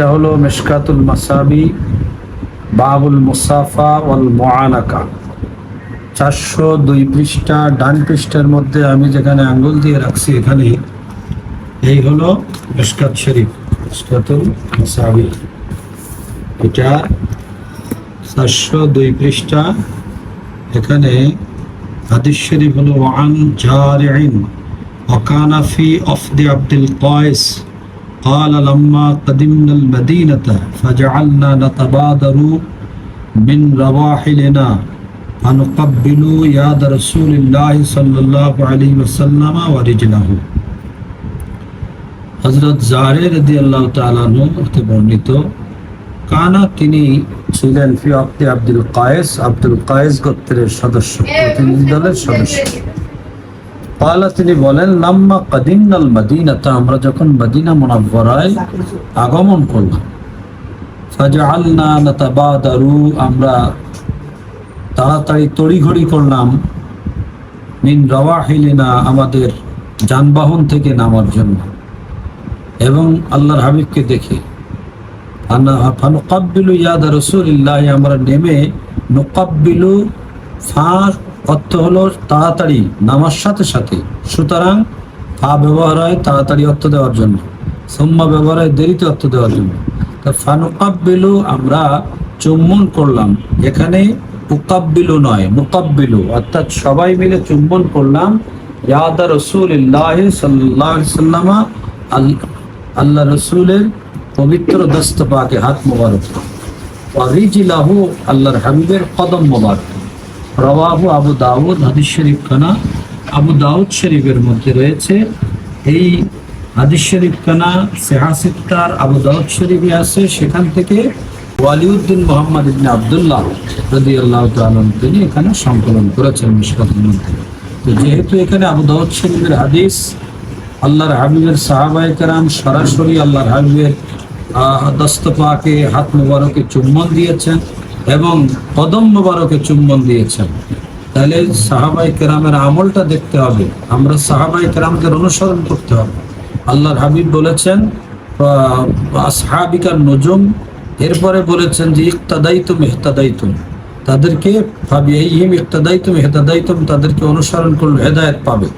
এটা হলো মেশকাতুল মাসাবি, বাবুল মুসাফা ওয়াল মোয়ানাকা চারশো দুই পৃষ্ঠা, ডান পৃষ্ঠার মধ্যে আমি যেখানে আঙ্গুল দিয়ে রাখছি এখানে, এই হলো মেশকাত শরীফ, মেশকাতুল মাসাবি। এটা চারশো দুই পৃষ্ঠা, এখানে হাদিস শরীফ হলো, ওয়ান জারিন ওকানাফি অফদি আব্দুল কয়েস। قال لما قدمنا المدينة فجعلنا نتبادر من رواحلنا فنقبل يد رسول الله صلى الله عليه وسلم ورجله হজরত জারে রদি আল্লাহ তালানু হতে বর্ণিত কানা তিনি ছিলেন ফি আব্দে আব্দুল কায়েস আব্দুল কায়েস গোত্রের সদস্য প্রতিনিধি দলের সদস্য পালা তিনি বলেন, লাম্মা কাদিমনাল মদিনাতা, আমরা যখন মদিনা মুনাব্বরায় আগমন করলাম, ফাজআলনা নাতাবাদারু, আমরা তাড়াতাড়ি তড়িঘড়ি করলাম, মিন রাওয়াহিলিনা, আমাদের যানবাহন থেকে নামার জন্য। এবং আল্লাহর হাবিবকে দেখে ফানুকাব্বিলু ইয়াদা রসুলিল্লাহ, আমরা নেমে নুকাব্বিলু ফাঁস অর্থ হলো তাড়াতাড়ি নামার সাথে সাথে। সুতরাং ফা ব্যবহার হয় তাড়াতাড়ি অর্থ দেওয়ার জন্য। সোম্মা ব্যবহার হয় দেরিতে অর্থ দেওয়ার জন্য। তা ফানুকাব্বিলু আমরা চুম্বন করলাম। এখানে উকাব্বিলু নয়, মুকাব্বিলু। অর্থাৎ সবাই মিলে চুম্বন করলাম। ইয়াদা রসুলিল্লাহ সাল্লাহ সাল্লামা আল্লাহ রসুলের পবিত্র দস্ত পাকে হাত মোবারক। ওয়ারিজিলাহু আল্লাহর হাবিবের কদম মোবারক। রওয়াহু আবু দাউদ হাদিস শরীফ খানা আবু দাউদ শরীফের মধ্যে রয়েছে। এই হাদিস শরীফ খানা সেহাসিত্তার আবু দাউদ শরীফে আছে। সেখান থেকে ওয়ালিউদ্দিন মোহাম্মদ ইবনে আবদুল্লাহ রদি আল্লাহ তিনি এখানে সংকলন করেছেন মিশকাতের মধ্যে। তো যেহেতু এখানে আবু দাউদ শরীফের হাদিস, আল্লাহর হাবিবের সাহাবাই কারাম সরাসরি আল্লাহর হাবিবের দস্তপাকে, হাত মুবারকে চুম্বন দিয়েছেন। এবং কদম চুম্বন দিয়েছেন। তাহলে সাহাবাই কেরামের আমলটা দেখতে হবে। আমরা সাহাবাই কেরামদের অনুসরণ করতে হবে। আল্লাহর হাবিব বলেছেন সাহাবিকার নজম। এরপরে বলেছেন যে, ইকতাদাইতুম ইহতাদাইতুম। তাদেরকে ভাবি এই হিম ইকতাদাইতুম, ইহতাদাইতুম তাদেরকে অনুসরণ করলে হেদায়ত পাবে।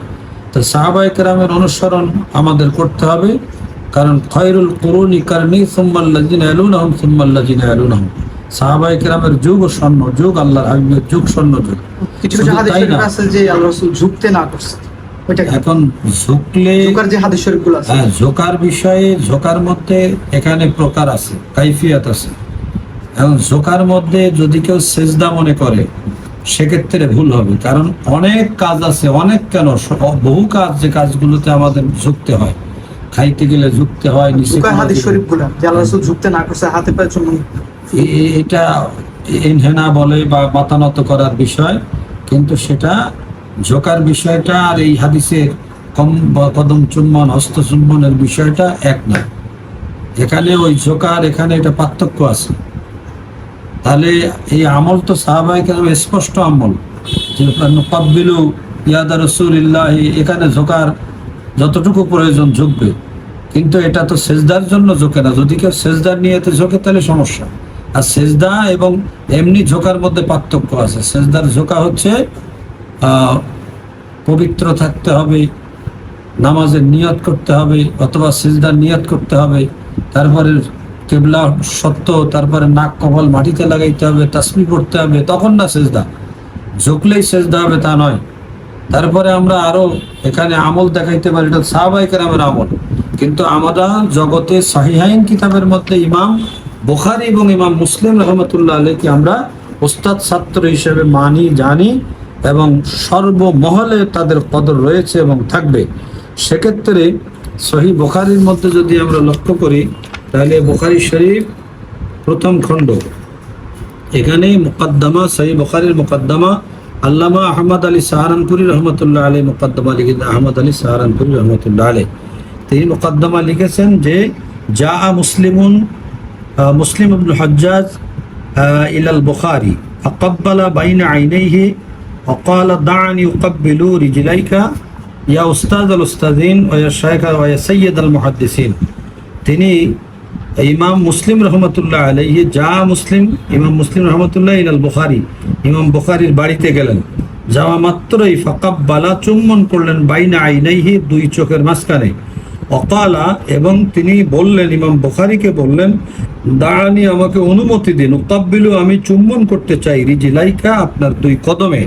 তো সাহাবাই কেরামের অনুসরণ আমাদের করতে হবে। কারণ খয়রুল করুনি কারণী সুম্মাল্লাজিন আলুন আহম সুম্মাল্লাজিন আলুন আহম সাহাবাই কেরামের যুগ ও স্বর্ণ যুগ আল্লাহর হাবিবের যুগ স্বর্ণ যুগ। কিছু কিছু হাদিস তাই শরীফ না, আছে যে আল্লাহ রাসূল ঝুঁকতে না করছে। এখন ঝুঁকলে ঝুঁকার যে হাদিস শরীফগুলো আছে। হ্যাঁ ঝোকার বিষয়ে ঝোকার মধ্যে এখানে প্রকার আছে কাইফিয়াত আছে। এখন ঝোকার মধ্যে যদি কেউ সেজদা মনে করে সেক্ষেত্রে ভুল হবে। কারণ অনেক কাজ আছে অনেক কেন? বহু কাজ যে কাজগুলোতে আমাদের ঝুঁকতে হয়। খাইতে গেলে ঝুঁকতে হয় হাদিস শরীফগুলো যে আল্লাহ ঝুঁকতে না করছে হাতে পায়ে এটা ইনহেনা বলে বা মাতানত করার বিষয়, কিন্তু সেটা ঝোকার বিষয়টা আর এই হাদিসের কম কদম চুম্বন, হস্ত চুম্বনের বিষয়টা এক না। এখানে ওই ঝোকার এখানে এটা পার্থক্য আছে। তাহলে এই আমল তো সাহাবাহিক স্পষ্ট আমল, যে নকাব্বিলু ইয়াদা রসুলিল্লাহ, এখানে ঝোকার যতটুকু প্রয়োজন ঝুঁকবে। কিন্তু এটা তো সেজদার জন্য ঝোঁকে না। যদি কেউ সেজদার নিয়ে এতে ঝোঁকে, তাহলে সমস্যা। আর সেজদা এবং এমনি ঝোঁকার মধ্যে পার্থক্য আছে। সেজদার ঝোঁকা হচ্ছে পবিত্র থাকতে হবে, নামাজের নিয়ত করতে হবে অথবা সেজদার নিয়ত করতে হবে, তারপরে কেবলা সত্য, তারপরে নাক কপাল মাটিতে লাগাইতে হবে তাসমি করতে হবে, তখন না সেজদা। ঝুঁকলেই সেজদা হবে, তা নয়। তারপরে আমরা আরও এখানে আমল দেখাইতে পারি, এটা সাহাবাই কেরামের আমল। কিন্তু আমরা জগতে সাহিহাইন কিতাবের মধ্যে ইমাম বুখারি এবং ইমাম মুসলিম রহমতুল্লাহ আলীকে আমরা ওস্তাদ ছাত্র হিসেবে মানি, জানি এবং সর্বমহলে তাদের কদর রয়েছে এবং থাকবে। সেক্ষেত্রে সহি বুখারির মধ্যে যদি আমরা লক্ষ্য করি, তাহলে বোখারি শরীফ প্রথম খণ্ড। এখানে মুকদ্দমা, সহি বুখারির মুকদ্দমা, আল্লামা আহমদ আলী সাহারানপুরি রহমতুল্লাহ আলী মুকদ্দমা লিখেছেন, আহমদ আলী সাহারানপুরি রহমতুল্লাহ আলী তিনি মুকদ্দমা লিখেছেন যে যা মুসলিমুন মুসলিম আব্দুল হজ্জাজ আহ, ইলাল বুখারি فقبل بين عينيه وقال دعني أقبل رجليك يا أستاذ الأستاذين ويا شيخ ويا سيد المحدثين তিনি ইমাম মুসলিম রহমতুল্লাহ আলাইহি যা মুসলিম ইমাম মুসলিম রহমতুল্লাহ ইনাল বুখারি ইমাম বুখারির বাড়িতে গেলেন যাওয়া মাত্রই ফাকাব্বালা চুম্বন করলেন বাইনা আইনাইহি দুই চোখের মাঝখানে অকালা এবং তিনি বললেন ইমাম বুখারিকে বললেন দাঁড়ানি আমাকে অনুমতি দিন। উকাব্বিলু আমি চুম্বন করতে চাই। রিজিলাইকা আপনার দুই কদমে।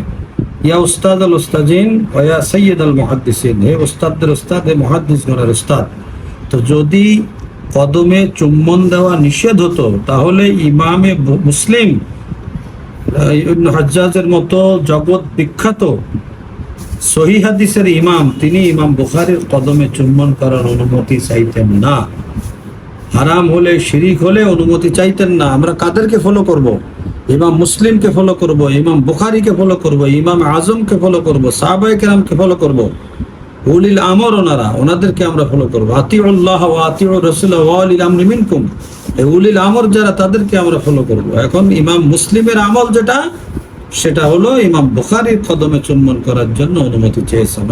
ইয়া উস্তাদ আল উস্তাজিন ওয়া সৈয়দ আল মুহাদ্দিসিন। হে উস্তাদদের উস্তাদ, হে মুহাদ্দিসগণের উস্তাদ। তো যদি কদমে চুম্বন দেওয়া নিষেধ হতো, তাহলে ইমামে মুসলিম হজ্জাজের মতো জগৎ বিখ্যাত সহি হাদিসের ইমাম, তিনি ইমাম বুখারীর কদমে চুম্বন করার অনুমতি চাইতেন না। হারাম হলে, শিরিক হলে অনুমতি চাইতেন না। আমরা কাদেরকে ফলো করব। ইমাম মুসলিমকে ফলো করব, ইমাম বুখারিকে ফলো করব, ইমাম আজমকে ফলো করব, সাহাবায়ে কেরামকে ফলো করব? উলিল আমর ওনারা, ওনাদেরকে আমরা ফলো করব। আতিউল্লাহ ও আতিউ রসুল্লাহ ওয়ালিল আমরি মিনকুম। এই উলিল আমর যারা, তাদেরকে আমরা ফলো করব। এখন ইমাম মুসলিমের আমল যেটা, সেটা হলো ইমাম বুখারীর কদমে চুম্বন করার জন্য অনুমতি চেয়েছেন